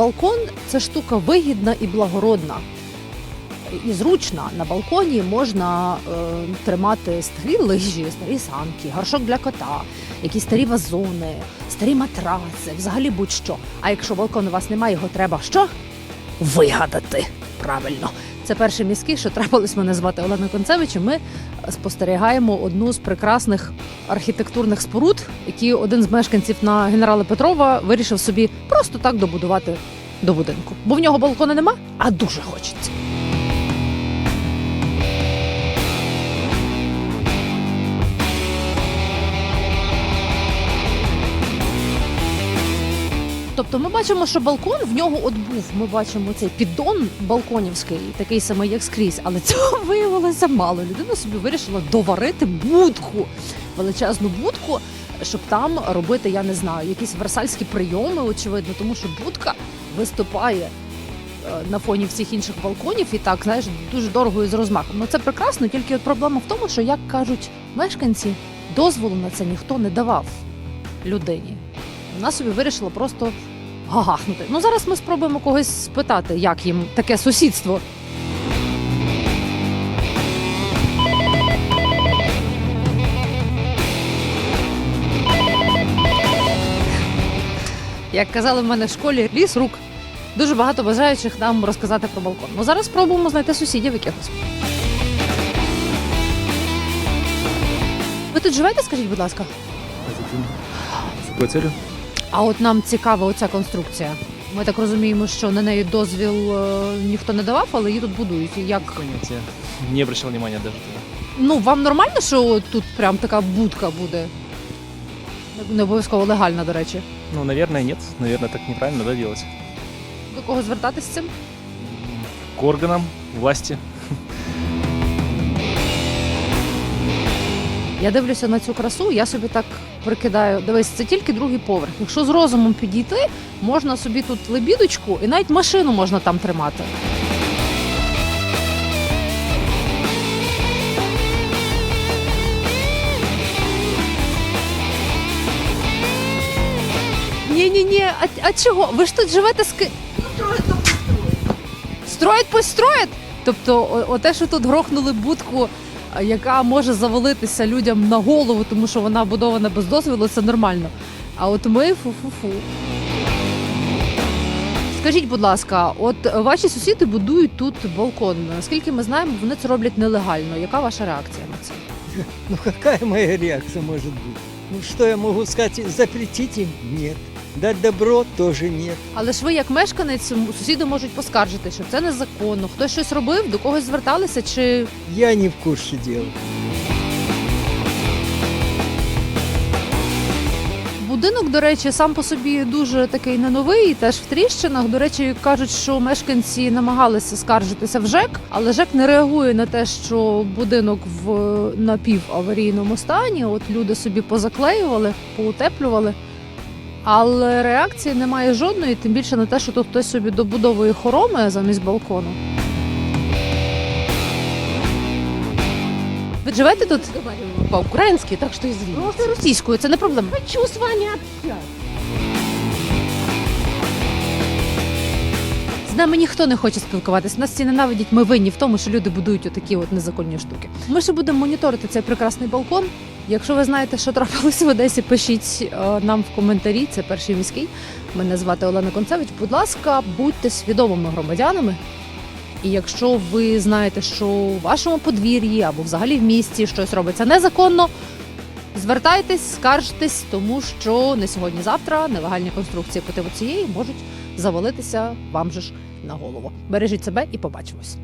балкон це штука вигідна і благородна. І зручна. На балконі можна е, тримати старі лижі, старі санки, горшок для кота, якісь старі вазони, старі матраци, взагалі будь-що. А якщо балкон у вас немає, його треба що? Вигадати. Правильно. Це перше мізки, що трапилось мене звати Олена Концевич. Ми спостерігаємо одну з прекрасних архітектурних споруд, які один з мешканців на генерала Петрова вирішив собі просто так добудувати до будинку. Бо в нього балкона нема, а дуже хочеться. Тобто ми бачимо, що балкон в нього от був. Ми бачимо цей піддон балконівський, такий самий, як скрізь, але цього виявилося мало. Людина собі вирішила доварити будку, величезну будку, щоб там робити, я не знаю, якісь версальські прийоми, очевидно, тому що будка виступає е, на фоні всіх інших балконів і так, знаєш, дуже дорого і з розмахом. Ну це прекрасно, тільки от проблема в тому, що як кажуть мешканці, дозволу на це ніхто не давав людині. Вона собі вирішила просто гагахнути. Ну зараз ми спробуємо когось спитати, як їм таке сусідство. Як казали в мене в школі, ліс рук. Дуже багато бажаючих нам розказати про балкон. Ну зараз спробуємо знайти сусідів якихось. Ви тут живете, скажіть, будь ласка? Целью? А от нам цікава оця конструкція. Ми так розуміємо, що на неї дозвіл е, ніхто не давав, але її тут будують. І Як Понятия. Не обращал внимания даже туда. ну вам нормально, що тут прям така будка буде? Не обов'язково легальна, до речі. Ну, наверное, нет. Наверное, так неправильно, да, делать. До кого звертатись з цим? К органам власти. Я дивлюся на цю красу, я собі так прикидаю. Дивись, це тільки другий поверх. Якщо з розумом підійти, можна собі тут лебідочку і навіть машину можна там тримати. Ні, ні, ні. А, а чого? Ви ж тут живете з ки... Строять, построять. Тобто, о- оте, що тут грохнули будку, яка може завалитися людям на голову, тому що вона будована без дозволу, це нормально. А от ми фу-фу-фу. Скажіть, будь ласка, от ваші сусіди будують тут балкон. Наскільки ми знаємо, вони це роблять нелегально. Яка ваша реакція на це? Ну какая моя реакция может быть? Ну что я могу сказать? Запретить им? Нет. Дать добро тоже нет. Але ж ви, як мешканець, сусіди можуть поскаржити, що це незаконно. Хтось щось робив, до когось зверталися, чи Я не в курсе дела. Будинок, до речі, сам по собі дуже такий не новий, теж в тріщинах. До речі, кажуть, що мешканці намагалися скаржитися в ЖЕК, але ЖЕК не реагує на те, що будинок в напіваварійному стані. От люди собі позаклеювали, поутеплювали. Але реакції немає жодної, тим більше на те, що тут хтось собі добудовує хороми замість балкону. Ви живете тут? по-украински, так что извините. Можна російською, це не проблема. Хочу с вами. З нами ніхто не хоче спілкуватися. Нас всі ненавидять. Ми винні в тому, що люди будують отакі от незаконні штуки. Ми ще будемо моніторити цей прекрасний балкон. Якщо ви знаєте, що трапилося в Одесі, пишіть е, нам в коментарі. Це перший міський. Мене звати Олена Концевич. Будь ласка, будьте свідомими громадянами. І якщо ви знаєте, що у вашому подвір'ї або взагалі в місті щось робиться незаконно, звертайтесь, скаржтесь, тому що не сьогодні-завтра нелегальні конструкції по цієї можуть завалитися вам же ж на голову. Бережіть себе і побачимось.